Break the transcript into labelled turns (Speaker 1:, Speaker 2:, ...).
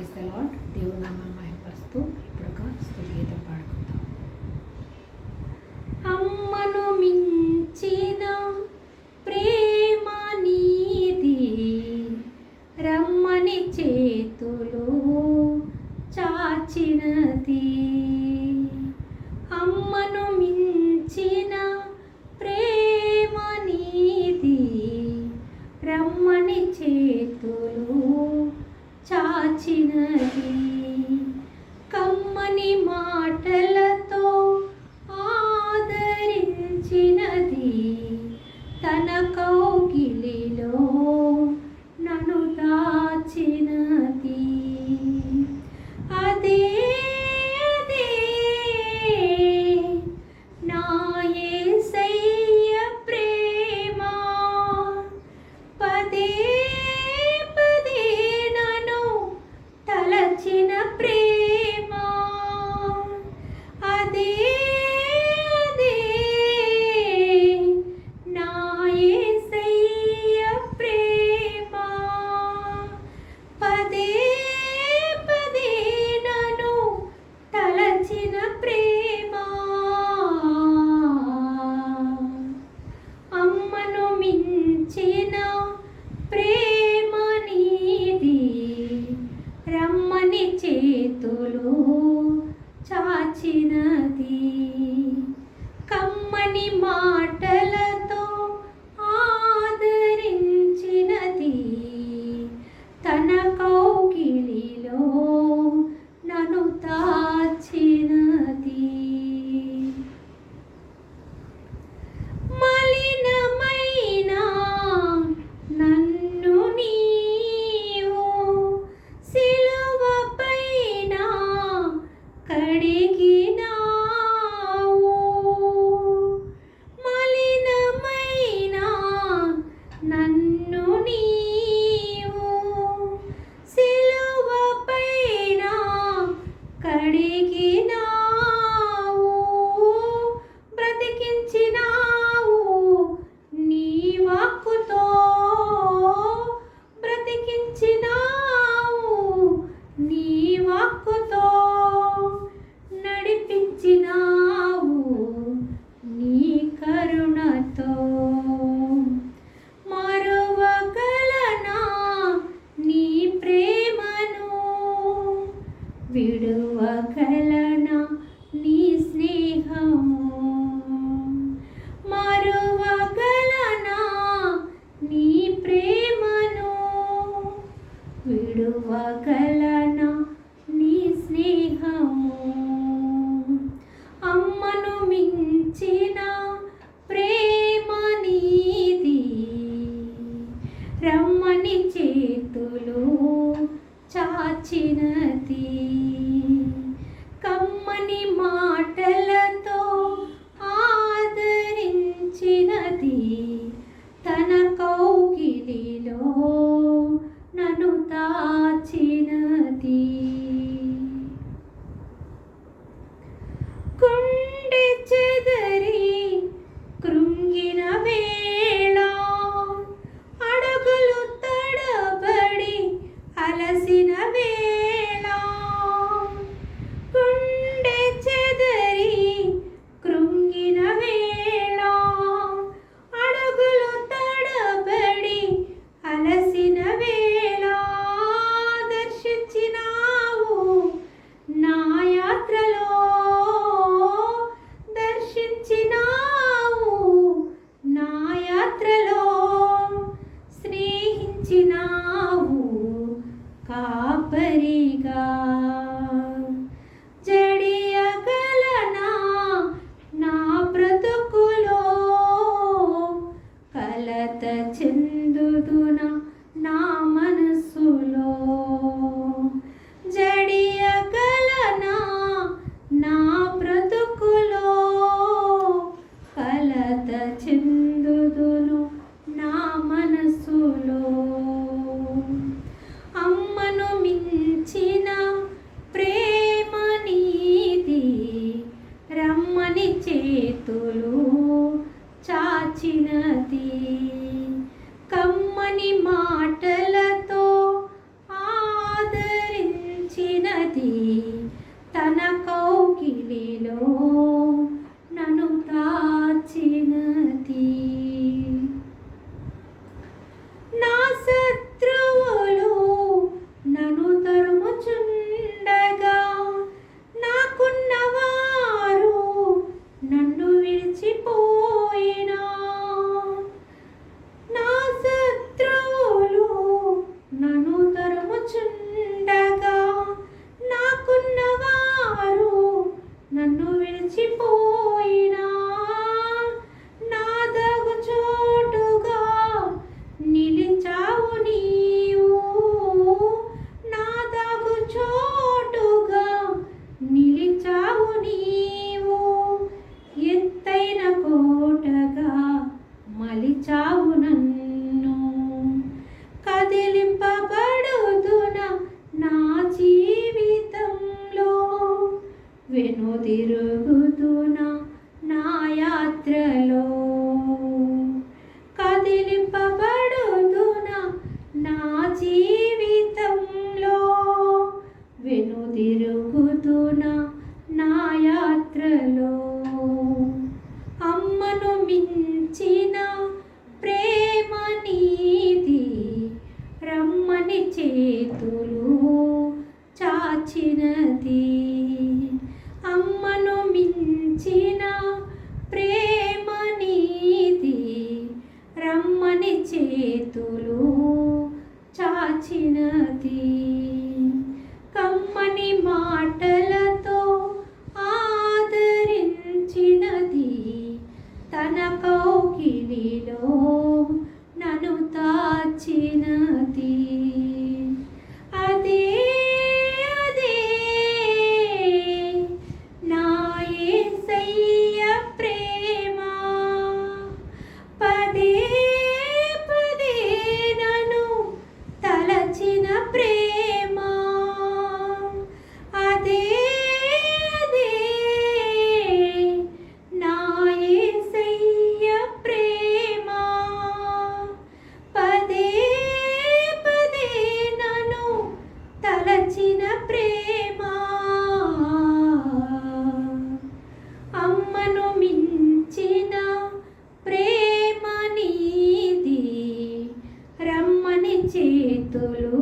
Speaker 1: Praise the lord దేవుడు నామాన్ని మహిపరుస్తూ ఇప్పుడు ఒక స్థుతి పాడుకుందాం. అమ్మను మించిన ప్రేమ నీది రమ్మని చేతులు చాచినది. అమ్మను మించిన కాచినది. కమ్మని మాటలతో ఆదరించినది. తన కౌగిలిలో నన్ను దాచినది. చల్లని చేతులు చాచినది. కమ్మని మాటల ధరణికి వగలన నీ స్నేహము? మరువగలన నీ ప్రేమను? విడువగలన కమ్మని చేతులు చాచినది. కమ్మని మాటలతో మలిచిన కోటగా మలిచావు నన్ను. కదిలింపబడుదున నా జీవితంలో వెనుదిరుగుదున నా యాత్రలో. కదిలింపబడుదున నా జీ మించిన ప్రేమ నీది రమ్మని చేతులు చాచినది. అమ్మను మించిన కిలిలో నను తాచినది তোলো